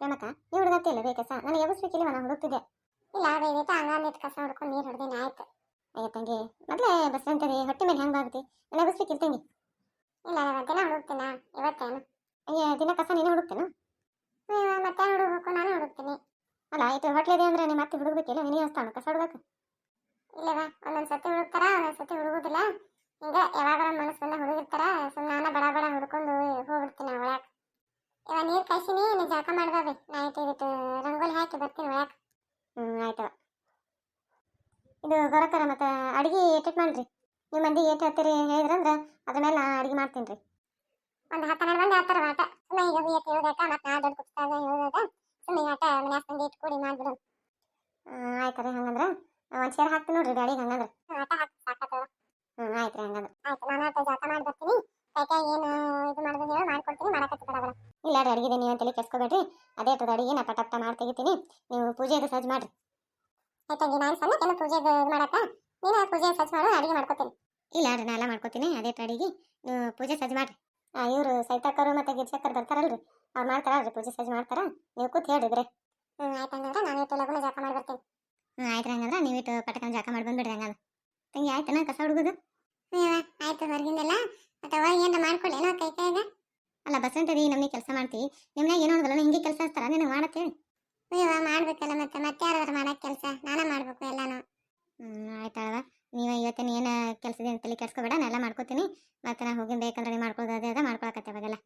ಪ್ರೇಮಕ್ಕ ನೀವು ಹುಡುಗತ್ತಿಲ್ಲ ಬೇಕಸ ನನಗೆ ಎಬ್ಬಿಸ್ಬೇಕಿಲ್ಲ ನಾನು ಹುಡುಕ್ತಿದ್ದೆ ಇಲ್ಲ ದಯವಿಟ್ಟು ಹಂಗಂದಿಟ್ಟು ಕಸ ಹೊಡ್ಕೊಂಡು ನೀರು ಹೊಡೆದೇನೆ, ಆಯ್ತು. ಅಯ್ಯ ತಂಗಿ, ಮೊದಲೇ ಬಸ್ ಅಂತದೆ ಹೊಟ್ಟೆ ಮೇಲೆ ಹೆಂಗೆ ಆಗುತ್ತೆ ನಾನು ಎಬ್ಬಿಸ್ಬೇಕಿಲ್ಲ ತಂಗಿ. ಇಲ್ಲ ದಿನ ಹುಡುಕ್ತೀನ ಇವತ್ತೇನು? ಅಯ್ಯ, ದಿನ ಕಸ ನೀನು ಹುಡುಕ್ತೇನು? ಮತ್ತೆ ಹುಡುಗಬೇಕು? ನಾನು ಹುಡುಕ್ತೀನಿ. ಅಲ್ಲ, ಆಯ್ತು ಇದೆ ಅಂದ್ರೆ ನೀನು ಮತ್ತೆ ಹುಡುಗಬೇಕಿಲ್ಲ? ನೀನು ಅಸ್ತಾಣ ಕಸ ಹುಡುಗಕ್ಕೆ ಇಲ್ಲವ ಒಂದೊಂದು ಸತಿ ಹುಡುಕ್ತಾರ, ಒಂದೊಂದು ಸತಿ ಹುಡುಗುದಿಲ್ಲ. ಹಿಂಗೆ ಯಾವಾಗ ಮನಸ್ಸನ್ನ ಹುಡುಗಿರ್ತಾರ. ಸುಮ್ಮನೆ ನಾನು ಬಡ ಬಡ ಹುಡ್ಕೊಂಡು ಹೋಗ್ಬಿಡ್ತೀನಿ ಒಳಕ್ ಇವ ನೀರ್ ಕಾಯ್ಸಿನಿ ನೀ ಜಳಕ ಮಾಡ್ಬಾವಿ ನೈಟ್ ಇದಕ್ಕೆ ರಂಗೋಲಿ ಹಾಕಿ ಬರ್ತೀನಿ ಒಳಕ್ ಹ್ಞೂ ಆಯ್ತವ ಇದು ಬರತ್ತಾರ ಮತ್ತು ಅಡುಗೆ ಏಟೆಟ್ ಮಾಡ್ರಿ ನಿಮ್ಮ ಮಂದಿ ಏಟ್ ಹೇಳ್ತೀರಿ ಹೇಳಿದ್ರಂದ್ರೆ ಅದ್ರ ಮೇಲೆ ನಾ ಅಡುಗೆ ಮಾಡ್ತೀನಿ ರೀ. ಒಂದು ಹತ್ತು ಹನ್ನೆರಡು ಮಂದಿ ಆತರ ಆಟ. ಸುಮ್ಮನೆ ಈಗ ಏಟ್ ಹೇಳೋದಕ್ಕ ಮತ್ತೆ ನಾ ದೊಡ್ಡ ಕುಟ್ಟಾಗ ಹೇಳೋದ ಸುಮ್ಮನೆ ಆಟ ಮನ್ಯಾಗ ಮಂದಿ ಕೂಡಿ ಮಾಡ್ಬಿಡು ಆಯ್ತು ರೀ ಹಂಗಂದ್ರೆ. ಒಂದು ಚೇರ್ ಹಾಕ್ತೀನಿ ನೋಡ್ರಿ ಗಾಡಿಗೆ ಹಂಗಂದ್ರೆ. ಆಟ ಹಾಕಿ ಸಾಕತ್ತವ ಹ್ಞೂ ಆಯ್ತು ರೀ ಹಂಗಂದ್ರೆ. ಆಯ್ತು ನಾನು ಆಟ ಜಾತ ಮಾಡಿ ಬರ್ತೀನಿ. ಕೈ ಏನು ಇದು ಮಾಡೋದು ಹೇಳಿ ಮಾಡ್ಕೊಡ್ತೀನಿ ಮಾಡಕತ್ತಿ ಬಡಬಡ ಇಲ್ಲ ರೀ ಅಡುಗೆ ನೀವು ತಲೆ ಕೆಡ್ಸ್ಕೊಬೇಡ್ರಿ. ಅದೇ ಟದ ಅಡುಗೆ ನಾ ಪಟ ಮಾಡಿ ತೆಗಿತೀನಿ. ನೀವು ಪೂಜೆದು ಸಜ್ಜು ಮಾಡ್ರಿ. ಆಯ್ತು ನಾನು ಸಣ್ಣಕ್ಕೆಲ್ಲ ಪೂಜೆದು ಇದು ಮಾಡಕ್ಕ? ನೀನು ಪೂಜೆ ಸಜ್ಜು ಮಾಡು ಅಡಿಗೆ ಮಾಡ್ಕೊತೀನಿ. ಇಲ್ಲ ರೀ ನಾ ಎಲ್ಲ ಮಾಡ್ಕೊತೀನಿ ಅದೇ ಅಡಿಗೆ ನೀವು ಪೂಜೆ ಸಜ್ಜು ಮಾಡಿರಿ. ಇವರು ಸೈತಾಕರು ಮತ್ತು ಗಿರ್ಜಕ್ಕರು ಬರ್ತಾರಲ್ರಿ ಅವ್ರು ಮಾಡ್ತಾರಲ್ರಿ ಪೂಜೆ ಸಜ್ಜು ಮಾಡ್ತಾರ ನೀವು ಕೂತ್ ಹೇಳಿದ್ರೆ ಹ್ಞೂ ಆಯ್ತಂಗಂದ್ರೆ ನಾನು ಇಟ್ಟು ಲಗುನ ಜಾಕ ಮಾಡಿ ಬರ್ತೀನಿ. ಹ್ಞೂ ಆಯ್ತು ಹಂಗಂದ್ರೆ ನೀವು ಇಟ್ಟು ಪಟಕನ್ ಜಾಕ ಮಾಡಿ ಬಂದ್ಬಿಡ್ರಿ ಹಂಗಂದ್ರೆ. ತಂಗಿ ಆಯ್ತನ ಕಸ ಹುಡುಗುದು? ಹ್ಞೂ ಆಯ್ತು ಹೊರಗಿಂದೆಲ್ಲ. ಅಥವಾ ಏನಾರ ಮಾಡ್ಕೊಳ್ಳೇನೋ ಕೈ ಕೈಗ ಅಲ್ಲ ಬಸಂತದಿ ನಮಗೆ ಕೆಲಸ ಮಾಡ್ತೀವಿ ನಿಮ್ನಾಗ ಏನೋ ಒಂದಲ್ಲ ಹಿಂಗೆ ಕೆಲಸ ಹಚ್ತಾರ ನಿನಗೆ ಮಾಡತ್ತೇಳಿ ಹ್ಞೂ ಮಾಡ್ಬೇಕಲ್ಲ ಮತ್ತೆ ಮತ್ತೆ ಯಾರಾದ್ರೂ ಮಾಡಕ್ಕೆ ಕೆಲಸ ನಾನೇ ಮಾಡ್ಬೇಕು ಎಲ್ಲಾನು. ಹ್ಞೂ ಆಯ್ತಳವ ನೀವು ಇವತ್ತಿನ ಏನು ಕೆಲಸದ ತಲೆ ಕೆಡ್ಸ್ಕೊಬೇಡ ನಾನು ಎಲ್ಲ ಮಾಡ್ಕೋತೀನಿ. ಮತ್ತು ನಾ ಹೋಗಿ ಬೇಕಂದ್ರೆ ನೀವು ಮಾಡ್ಕೊಳೋದು ಅದೇ ಅದ ಮಾಡ್ಕೊಳಕತ್ತೆ ಅವಾಗೆಲ್ಲ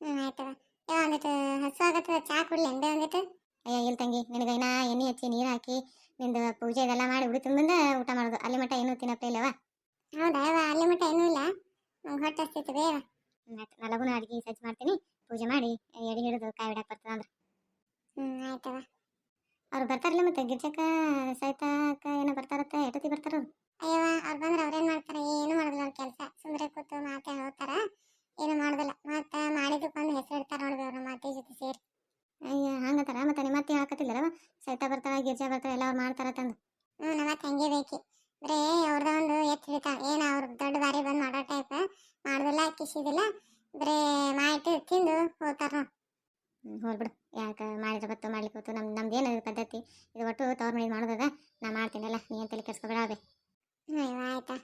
ಹ್ಞೂ ಆಯ್ತವ ಯಾವ ಒಂದಿಟ್ಟು ಹಸು ಆಗತ್ತದ ಚಾ ಕುಡ್ಲಿ ಹೆಂಗೆ ಒಂದಿಟ್ಟು ಅಯ್ಯೋ ಇಲ್ಲ ತಂಗಿ ನಿನಗೆ ಇನ್ನ ಎಣ್ಣೆ ಹಚ್ಚಿ ನೀರು ಹಾಕಿ ನಿಂದು ಪೂಜೆ ಇದೆಲ್ಲ ಮಾಡಿ ಉಡಿ ತುಂಬ ಊಟ ಮಾಡೋದು. ಅಲ್ಲಿ ಮಟ್ಟ ಏನೂ ತಿನ್ನಪ್ಪ ಇಲ್ಲವ? ಹೌದಾ ಅಲ್ಲಿ ಮಟ್ಟ ಏನೂ ಇಲ್ಲ? ನಂಗೆ ಹೊಟ್ಟೆ ಹಸ್ತಿತ್ತು ಬೇವ ಆಯ್ತು ನಲಗುನ ಲಗುನ ಅಡುಗೆ ಸಜ್ಜು ಮಾಡ್ತೀನಿ ಪೂಜೆ ಮಾಡಿ ಎಡಿ ಹಿಡಿದು ಕಾಯಿ ಬಿಡಕ್ಕೆ ಬರ್ತದೆ ಅಂದ್ರೆ. ಹ್ಞೂ ಆಯ್ತವ ಅವ್ರು ಬರ್ತಾರಲ್ಲ ಮತ್ತೆ ಗಿರ್ಜಕ್ಕ ಸೈತಾಕ ಏನೋ ಬರ್ತಾರತ್ತೆ ಎಟತಿ ಬರ್ತಾರ ಅಯ್ಯವ ಅವ್ರು ಬಂದ್ರೆ ಅವ್ರೇನ್ ಮಾಡ್ತಾರೆ? ಏನು ಮಾಡೋದಿಲ್ಲ ಅವ್ರ ಕೆಲಸ. ಸುಮ್ಮನೆ ಕೂತು ಮಾತೆ ಹೋಗ್ತಾರ. ಏನು ಮಾಡೋದಿಲ್ಲ. ಮತ್ತೆ ಮಾಡಿದ್ದಕ್ಕೊಂದು ಹೆಸರು ಇಡ್ತಾರೆ ನೋಡ್ರಿ ಅವ್ರ ಮಾತೆ ಜೊತೆ ಸೇರಿ. ಅಯ್ಯೋ, ಹಂಗತಾರ? ಮತ್ತೆ ನಿಮ್ಮ ಮತ್ತೆ ಹಾಕತಿಲ್ಲವ ಸೈತಾ ಗಿರ್ಜಾ ಬರ್ತಾರ ಎಲ್ಲ ಅವ್ರು ಮಾಡ್ತಾರ ತಂದು. ಹ್ಞೂ ನಮ್ಮ ಹಂಗೆ ಬೇಕಿ. ಬರೇ ಅವ್ರದ ಒಂದು ಎತ್ತು ಹಿಡಿತ. ಏನು ಅವ್ರ ದೊಡ್ಡ ಬಾರಿ ಬಂದು ಮಾಡೋ ಟೈಪ್ ಮಾಡೋದಿಲ್ಲ, ಕಿಸಿದಿಲ್ಲ. ಬರೇ ಮಾಯಿಟ್ಟು ತಿಂದು ಹೋಗ್ತಾರ ನೋಡಿ. ಬಿಡು. ಹೋಗ್ಬಿಡು ಯಾಕೆ ಮಾಡಿದ್ರೆ ಬತ್ತು ಮಾಡ್ಲಿಕ್ಕೆ ಹೊತ್ತು ನಮ್, ನಮ್ದು ಏನು ಪದ್ಧತಿ? ಇದು ಒಟ್ಟು ತವ್ರ ಮನೆ ಮಾಡೋದದ? ನಾ ಮಾಡ್ತೀನಲ್ಲ ನೀ ಏನು ತಲೆ ಕೆಡ್ಸ್ಕೊಬೇಡ ಅವೆ ಹ್ಞೂ ಇವ ಆಯ್ತಾ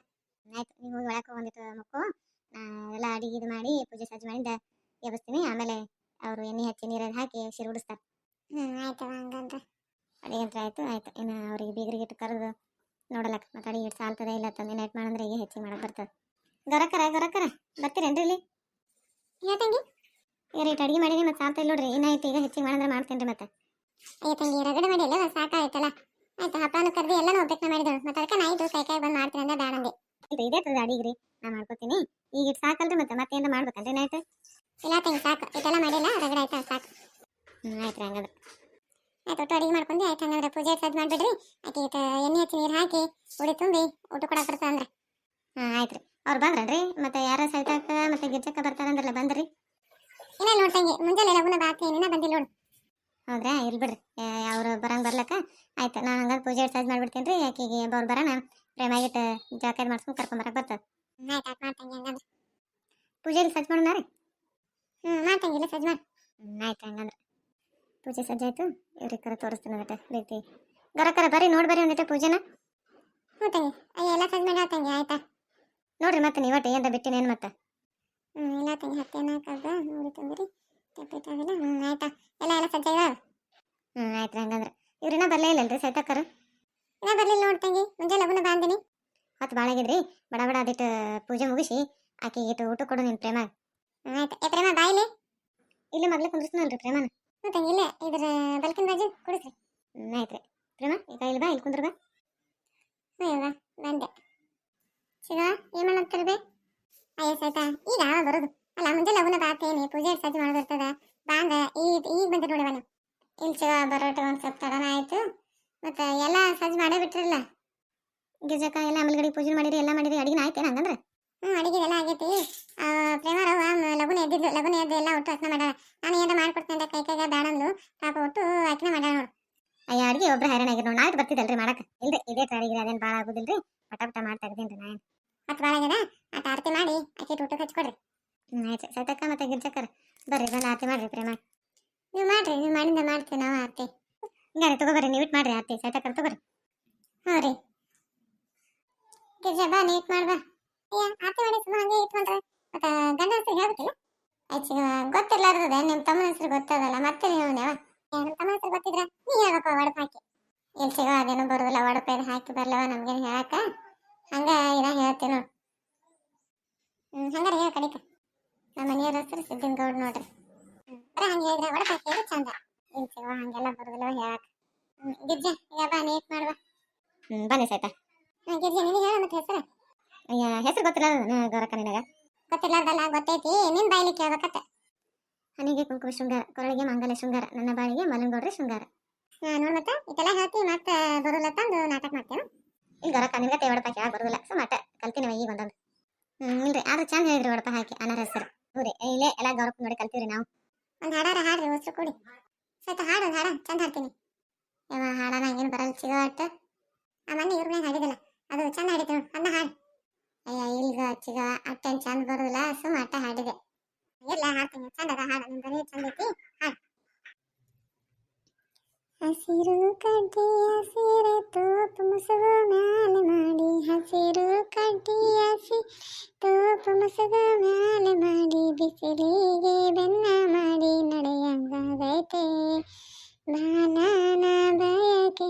ಆಯ್ತು ನೀವು ಹೋಗಿ ಒಳಕ್ಕೆ ಒಂದಿಟ್ಟು ಮಕ್ಕಳು ನಾ ಎಲ್ಲ ಅಡಿಗೆ ಇದು ಸಜ್ಜು ಎಬ್ಬಿಸ್ತೀನಿ. ಆಮೇಲೆ ಅವರು ಎಣ್ಣೆ ಹಚ್ಚಿ ನೀರಲ್ಲಿ ಹಾಕಿ ಶಿರುಡಿಸ್ತಾರೆ ಹ್ಞೂ ಆಯ್ತವ ಹಂಗಂದ್ರೆ. ಅಡಿಗೆ ಅಂತ ಆಯ್ತು ಆಯ್ತು. ಇನ್ನು ಅವ್ರಿಗೆ ಬೀಗರಿಗೆ ಇಟ್ಟು ಕರೆದು ನೋಡಲಕ್ಕ. ಮತ್ತೆ ಅಡಿಗೆ ಇಟ್ಟು ಸಾಲ್ತದೆ ಇಲ್ಲ ತಂದೆ ನೈಟ್ ಮಾಡಂದ್ರೆ ಈಗ ಹೆಚ್ಚಿಗೆ ಮಾಡಕ್ಕೆ ಬರ್ತದೆ. ಗೊರಕರ ಗೊರಕರ ಬರ್ತೀರೇನ್ರಿ ಇಲ್ಲಿ? ಅಯ್ಯ ತಂಗಿ? ಈಗ ರೇಟ್ ಅಡಿಗೆ ಮಾಡೀನಿ ಮತ್ತೆ ಸಾಲ್ತಾ ಇಲ್ಲ ನೋಡ್ರಿ ಇನ್ನಾಯ್ತು ಈಗ ಹೆಚ್ಚಿಗೆ ಮಾಡಂದ್ರೆ ಮಾಡ್ತೇನೆ ರೀ ಮತ್ತೆ. ಅಯ್ಯ ತಂಗಿ ರಗಡೆ ಮಾಡಿ ಅಲ್ಲ ಸಾಕಾಯ್ತಲ್ಲ. ಆಯ್ತು ಹಬ್ಬನು ಕರೆದು ಎಲ್ಲ ಒಬ್ಬಕ್ಕೆ ಮಾಡಿದಳು. ಮತ್ತೆ ಅದಕ್ಕೆ ನೈಟು ಕೈ ಕೈ ಬಂದು ಅಂದೆ ಇದೇ ತದ ಅಡಿಗೆ ರೀ ನಾ ಮಾಡ್ಕೊತೀನಿ. ಈಗ ಇಟ್ ಸಾಕಲ್ರಿ ಮತ್ತೆ ಮತ್ತೆ ಏನಾರ ಮಾಡ್ಬೇಕಲ್ರಿ ನೈಟ್ ಇಲ್ಲ ತಂಗಿ ಸಾಕು. ಇದೆಲ್ಲ ಮಾಡಿಲ್ಲ ರಗಡೆ ಆಯ್ತಾ ಸಾಕು. ಹ್ಞೂ ಆಯ್ತು ಹಂಗಂದ್ರೆ. ಆಯ್ತು ಒಟ್ಟು ಅಡಿಗೆ ಮಾಡ್ಕೊಂಡು ಆಯ್ತು ಹಂಗಂದ್ರೆ ಪೂಜೆ ಸದ್ ಮಾಡಿಬಿಡ್ರಿ. ಆಕೆ ಎಣ್ಣೆ ಹಚ್ಚಿ ನೀರು ಹಾಕಿ ಉಡಿ ತುಂಬಿ ಊಟ ಕೊಡಕ್ಕೆ ಬರ್ತದೆ ಅಂದ್ರೆ ಹಾಂ ಆಯ್ತು ರೀ ಅವ್ರು ಬಂದ್ರನ್ರಿ? ಮತ್ತೆ ಯಾರ ಸೈತಾಕ ಮತ್ತೆ ಗಿರ್ಜಕ್ಕ ಬರ್ತಾರಂದ್ರಲ್ಲ ಬಂದ್ರಿ ಇಲ್ಲ ನೋಡ್ ತಂಗಿ ಮುಂಜಾನೆ ಲಗುನ ಬಾಕಿ ನಿನ್ನ ಬಂದಿಲ್ಲ ನೋಡು ಹೌದ್ರಾ ಇರ್ಲಿ ಬಿಡ್ರಿ ಅವ್ರು ಬರಂಗ್ ಬರ್ಲಕ್ಕ ಆಯ್ತು ನಾ ಹಂಗಾರೆ ಪೂಜೆ ಸಜ್ಜು ಮಾಡ್ಬಿಡ್ತೀನಿ ರೀ ಆಕೆಗೆ ಅವ್ರು ಬರೋಣ ಪ್ರೇಮಾಗಿಟ್ಟು ಜಾಕೆಟ್ ಮಾಡ್ಸ್ಕೊಂಡು ಕರ್ಕೊಂಬರಕ್ಕೆ ಬರ್ತದೆ ಹ್ಮ್, ಆಯ್ತು ಆಯ್ತು ಮಾಡ್ತಂಗಿ ಹಂಗಂದ್ರೆ. ಪೂಜೆ ಸಜ್ಜು ಮಾಡೋಣ ರೀ ಹ್ಞೂ ಮಾಡ್ತಂಗಿ ಇಲ್ಲ ಸಜ್ಜು ಮಾಡಿ. ಆಯ್ತು ಹಂಗಂದ್ರೆ. ಪೂಜೆ ಸಜ್ಜಾಯ್ತು ಇವ್ರಿಗೆ ಕರ ತೋರಿಸ್ತೀನಿ ಒಂದಿಟ ರೀತಿ ಗರಕರ ಬರ್ರಿ ನೋಡಿ ಬರ್ರಿ ಒಂದಿಟ ಪೂಜೆನ. ಹ್ಞೂ ತಂಗಿ ಅಯ್ಯ ಎಲ್ಲ ಸಜ್ಜು ಮಾಡಿ ತಂಗಿ ಆಯ್ತಾ? ನೋಡ್ರಿ ಮತ್ತೆ ನೀವಟ್ಟು ಏನ್ರ ಬಿಟ್ಟಿನೇನು ಮತ್ತೆ? ಹ್ಞೂ ಇಲ್ಲ ತಂಗಿ ಹತ್ತೇನ ಕರ್ದು ನೋಡಿ ತಂದ್ರಿ ತೆಪ್ಪಿಟ್ಟಾಗಿಲ್ಲ ಹ್ಞೂ ಆಯ್ತಾ. ಎಲ್ಲ ಎಲ್ಲ ಸಜ್ಜಾಗಿದಾವ ಹ್ಞೂ ಆಯ್ತು ಹಂಗಂದ್ರೆ. ಇವ್ರಿನ್ನ ಬರಲೇ ಇಲ್ಲಲ್ರಿ ಸೈತಕ್ಕರು ಇನ್ನ ಬರ್ಲಿಲ್ಲ ನೋಡ್ ತಂಗಿ ಮುಂಜಾನೆ ಲಗುನ ಬಾಂದಿನಿ. ಹೊತ್ತು ಭಾಳ ಆಗಿದ್ರಿ. ಬಡ ಬಡ ಅದಿಟ್ಟು ಪೂಜೆ ಮುಗಿಸಿ ಆಕೆ ಇಟ್ಟು ಊಟ ಕೊಡು ನಿನ್ನ ಪ್ರೇಮ ಆಯ್ತು. ಏ ಪ್ರೇಮ ಬಾಯಿಲಿ ಇಲ್ಲ. ಮಗ್ಲ ಕುಂದ್ರಸ್ನಲ್ರಿ ಪ್ರೇಮನ. ಮತ್ತೆ ಇಲ್ಲೇ ಇದ್ರ ಬಲ್ಕಿನ ಬಾಜು ಕುಡಿಸ್ರಿ. ಆಯ್ತು ರೀ. ಪ್ರೇಮ ಈಗ ಇಲ್ಲಿ ಬಾ ಇಲ್ಲಿ ಕುಂದ್ರ ಬಾ. ಬಂದೆ. ಶಿವ ಏನು ಮಾಡತ್ತಾರೆ ಬೇ? ಅಯ್ಯ ಸಾಯ್ತಾ ಈಗ ಬರೋದು ಅಲ್ಲ ಮುಂಜಾನೆ ಲಗುನ ಬಾತೇನಿ ಪೂಜೆ ಸಜ್ಜು ಮಾಡೋದಿರ್ತದ ಬಾಂದ ಈಗ ಈಗ ಬಂದೆ ನೋಡಿ ನೀವು ಇಲ್ಲಿ ಶಿವ ಬರೋಟ ಒಂದು ಸ್ವಲ್ಪ ತಡನ ಆಯ್ತು ಮತ್ತೆ ಎಲ್ಲ ಸಜ್ಜು ಮಾಡೇ ಬಿಟ್ರಲ್ಲ ಗಿರ್ಜಕ್ಕ ಎಲ್ಲ ಆಮೇಲೆ ಪೂಜೆ ಮಾಡಿರಿ ಎಲ್ಲ ಮಾಡಿರಿ ಅಡಿಗೆ ಆಯ್ತೇನು ಹಂಗಂದ್ರೆ ಹ್ಞೂ ಅಡಿಗೆ ಎಲ್ಲ ಆಗೈತಿ ಆ, ಪ್ರೇಮರವ್ವ ಮ- ಲಗುನ ಎದ್ದು ಎಲ್ಲ ಒಟ್ಟು ಅಕ್ನ ಮಾಡ್ಯಾಳ. ನಾನು ಏನಾರ ಮಾಡ್ಕೊಡ್ತೀನಿ ಅಂತ ಕೈ ಕೈಗೆ ಬೇಡಂದು ಪಾಪ ಒಟ್ಟು ಅಕ್ನ ಮಾಡ್ಯಾಳ ನೋಡು. ಅಯ್ಯ ಅಡ್ಗೆ ಒಬ್ರು ಹೈರಾಣ ಆಗಿರ್ ನೋಡಿ ನಾಳೆ ಬರ್ತಿದ್ದಲ್ರಿ ಮಾಡಕ್ಕೆ. ಇಲ್ರಿ ಇದೇ ಅಡಿಗೆ ಅದೇನು ಭಾಳ ಆಗೋದಿಲ್ರಿ? ಪಟ ಪಟ ಮಾಡಿ ತೆಗ್ದೀನಿ ನಾನು. ಹತ್ತು ಭಾಳ ಆಗ್ಯದ? ಆಟ ಆರತಿ ಮಾಡಿ ಆಕೆ ಊಟಕ್ಕೆ ಹಚ್ಕೊಡ್ರಿ. ಹ್ಞೂ ಆಯ್ತು. ಸೈತಕ್ಕ ಮತ್ತೆ ಗಿರ್ಜಕ್ಕರ. ಬರ್ರಿ ಬಂದು ಆರತಿ ಮಾಡ್ರಿ ಪ್ರೇಮ. ನೀವು ಮಾಡ್ರಿ ನೀವು ಮಾಡಿಂದ ಮಾಡ್ತೀವಿ ನಾವು ಆರತಿ. ಹಿಂಗಾರೆ ತಗೋಬರ್ರಿ ನೀವು ಇಟ್ ಮಾಡ್ರಿ ಆರತಿ. ಸೈತಕರ್ ತಗೋರಿ. ಹ್ಞೂ ರೀ. ಗಿರ್ಜಾ ಬಾ ನೀಟ್ ಮಾಡ್ಬಾ ಅಯ್ಯ ಆರತಿ ಮಾಡಿ ಸುಮ್ಮನೆ ಹಂಗೆ ಇಟ್ಕೊಂಡ್ರೆ. ಮತ್ತೆ ಗಂಡ ಹೇಳ್ಬೇಕಿಲ್ಲ? ಆಯ್ತು ಗೊತ್ತಿರ್ಲಾರ್ದದೆ ನಿಮ್ಮ ತಮ್ಮನ ಹೆಸರು ಗೊತ್ತದಲ್ಲ ಮತ್ತೆ ನೀವು ನಿಮ್ಮ ತಮ್ಮನ ಹೆಸರು ಗೊತ್ತಿದ್ರೆ ನೀ ಹೇಳಪ್ಪ ಒಡಪ ಹಾಕಿ? ಇಲ್ಲಿ ಸಿಗೋ ಅದೇನೋ ಬರೋದಿಲ್ಲ ಒಡಪ ಇದು ಹಾಕಿ ಬರ್ಲವ ನಮ್ಗೇನು ಹೇಳಕ್ಕ? ಹಂಗ ಇದ ಹೇಳ್ತೀನಿ ನೋಡು. ಹ್ಞೂ ಹಂಗಾರೆ ಹೇಳ ಕಡಿಕ ನಮ್ಮ ಮನೆಯವ್ರ ಹೆಸರು ಸಿದ್ದಿನ ಗೌಡ್ ನೋಡ್ರಿ. ಬರ ಹಂಗೆ ಹೇಳಿದ್ರೆ ಒಡಪ ಹಾಕಿದ್ರೆ ಚಂದ. ಇಲ್ಲಿ ಸಿಗೋ ಹಂಗೆಲ್ಲ ಬರೋದಿಲ್ಲ ಹೇಳಕ್ಕ. ಹ್ಞೂ ಗಿರ್ಜಾ ಈಗ ಬಾ ನೀಟ್ ಮಾಡುವ ಹ್ಮ್ ಬನ್ನಿ ಸೈತ. ಹ್ಞೂ ಗಿರ್ಜಾ ನಿನಗೆ ಹೇಳ ಮತ್ತೆ ಹೆಸರು. ಅಯ್ಯ ಹೆಸರು ಗೊತ್ತಿಲ್ಲ ಗೌರಕ್ಕ ನಿನಗ. ಗೊತ್ತಿರ್ಲಾರ್ದಲ್ಲ, ಗೊತ್ತೈತಿ. ನಿನ್ ಬಾಯ್ಲಿ ಕೇಳ್ಬೇಕತ್ತ. ಹನಿಗೆ ಕುಂಕುಮ ಶೃಂಗಾರ, ಕೊರಳಿಗೆ ಮಂಗಲ ಶೃಂಗಾರ, ನನ್ನ ಬಾಳಿಗೆ ಮಲಂಗೌಡ್ರಿ ಶೃಂಗಾರ. ನೋಡ್ ಮತ್ತ, ಇದೆಲ್ಲ ಹೇಳ್ತಿ ಮತ್ತೆ ಬರೋಲ್ಲ ತಂದು ನಾಟಕ ಮಾಡ್ತೇನೆ ಇಲ್ಲಿ ಗರಕ ನಿನಗ ತೇ ಒಡಪ ಹಾಕಿ ಬರುದಿಲ್ಲ ಸೊ ಮಟ ಕಲ್ತೀನಿ ಈಗ ಒಂದೊಂದು. ಇಲ್ರಿ, ಆದ್ರೆ ಚಂದ ಹೇಳಿದ್ರಿ ಒಡಪ ಹಾಕಿ ಅನಾರ ಹೆಸರು. ಹ್ಞೂ ಇಲ್ಲೇ ಎಲ್ಲ ಗೌರವ ನೋಡಿ ಕಲ್ತೀವ್ರಿ ನಾವು. ಒಂದ್ ಹಾಡಾರ ಹಾಡ್ರಿ ಹೊಸ್ರು ಕೂಡಿ. ಸ್ವಲ್ಪ ಹಾಡು ಹಾಡ, ಚಂದ ಹಾಡ್ತೀನಿ. ಯಾವ ಹಾಡನ ನಂಗೇನು ಬರಲ್ಲ ಚಿಗಾಟ ಆ ಮೊನ್ನೆ ಇವ್ರ ಹಾಡಿದಲ್ಲ, ಅದು ಚಂದ ಹಾಡಿದ್ರು ಅನ್ನ ಹಾಡು. ಅಯ್ಯ, ಇಲ್ಗ ಚಿಗ ಅಟ್ಟೇನ್ ಚಂದ ಬರುದಿಲ್ಲ ಸುಮ್ಮ ಅಟ್ಟ ಹಾಡಿದೆ. ಎಲ್ಲ ಹಾಡ್ತೀನಿ. ಚಂದ ಅದ, ಹಾಡು. ನಿಮ್ ಬರೀ ಚಂದ ಐತಿ? ಹಾಡು. ಹಸಿರು ಕಡ್ಡಿಯ ಸೀರೆ ತೋಪು ಮುಸುಗ ಮ್ಯಾಲೆ ಮಾಡಿ. ಹಸಿರು ಕಡ್ಡಿಯ ಸಿ ತೋಪು ಮುಸುಗ ಮ್ಯಾಲೆ ಮಾಡಿ. ಬಿಸಿಲಿಗೆ ಬೆನ್ನ ಮಾಡಿ ನಡೆಯಂಗಾಗೈತೆ. ಬಾಲನ ಬಯಕೆಯ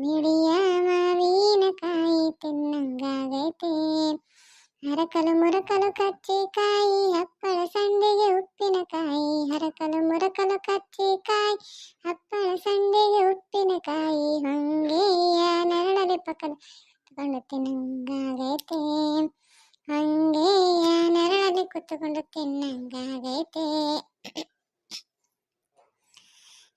ಮಿಡಿಯ ಮಾವಿನ ಕಾಯಿ ತಿನ್ನಂಗಾಗೈತೆ ಹರಕಲು ಮುರಕಲು ಕಚ್ಚಿಕಾಯಿ ಹಪ್ಪಳ ಸಂಡಿಗೆ ಉಪ್ಪಿನಕಾಯಿ ಹರಕಲು ಮುರಕಲು ಕಚ್ಚಿಕಾಯಿ ಹಪ್ಪಳ ಸಂಡಿಗೆ ಉಪ್ಪಿನಕಾಯಿ ಹೊಂಗೆಯ ನೆರಳಲಿ ಪಕ್ಕದ ಕುತ್ಕೊಂಡು ತಿನ್ನಂಗಾಗೈತೆ ಹೊಂಗೆಯ ನೆರಳಲ್ಲಿ ಕುತ್ಕೊಂಡು ತಿನ್ನಂಗಾಗೈತೆ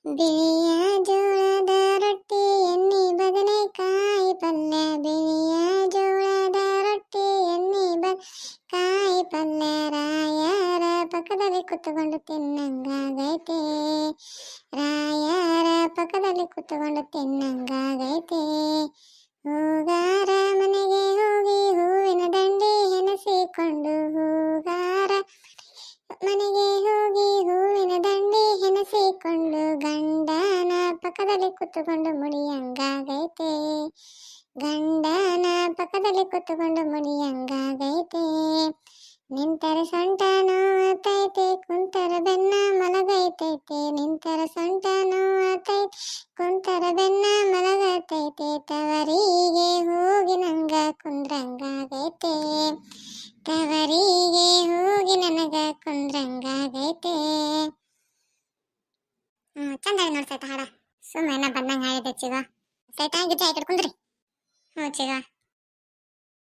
ಬಿಳಿಯ ಜೋಳದ ರೊಟ್ಟಿ ಎಣ್ಣೆ ಬದನೆಕಾಯಿ ಪಲ್ಯ ಬಿಳಿಯ ಜೋಳದ ರೊಟ್ಟಿ ಎಣ್ಣೆ ಬದನೆಕಾಯಿ ಪಲ್ಯ ರಾಯರ ಪಕ್ಕದಲ್ಲಿ ಕುತ್ಕೊಂಡು ತಿನ್ನಂಗಾಗೈತೆ ರಾಯರ ಪಕ್ಕದಲ್ಲಿ ಕುತ್ಕೊಂಡು ತಿನ್ನಂಗಾಗೈತೆ ಕುತ್ತುಕೊಂಡು ಮುಡಿಯಂಗಾಗೈತೆ ಗಂಡನ ಪಕ್ಕದಲ್ಲಿ ಕೂತುಕೊಂಡು ಮುಡಿಯಂಗಾಗೈತೆ ನಿಂತರ ಸೊಂಟ ನೋವತೈತೆ ಕುಂತರ ಬೆನ್ನ ಮಲಗೈತೈತೆ. ನಿಂತರ ಸೊಂಟ ನೋವತೈತೆ ಕುಂತರ ಬೆನ್ನ ಮಲಗತೈತೆ. ತವರಿಗೆ ಹೋಗಿ ನಂಗ ಕುಂದ್ರಂಗಾಗೈತೆ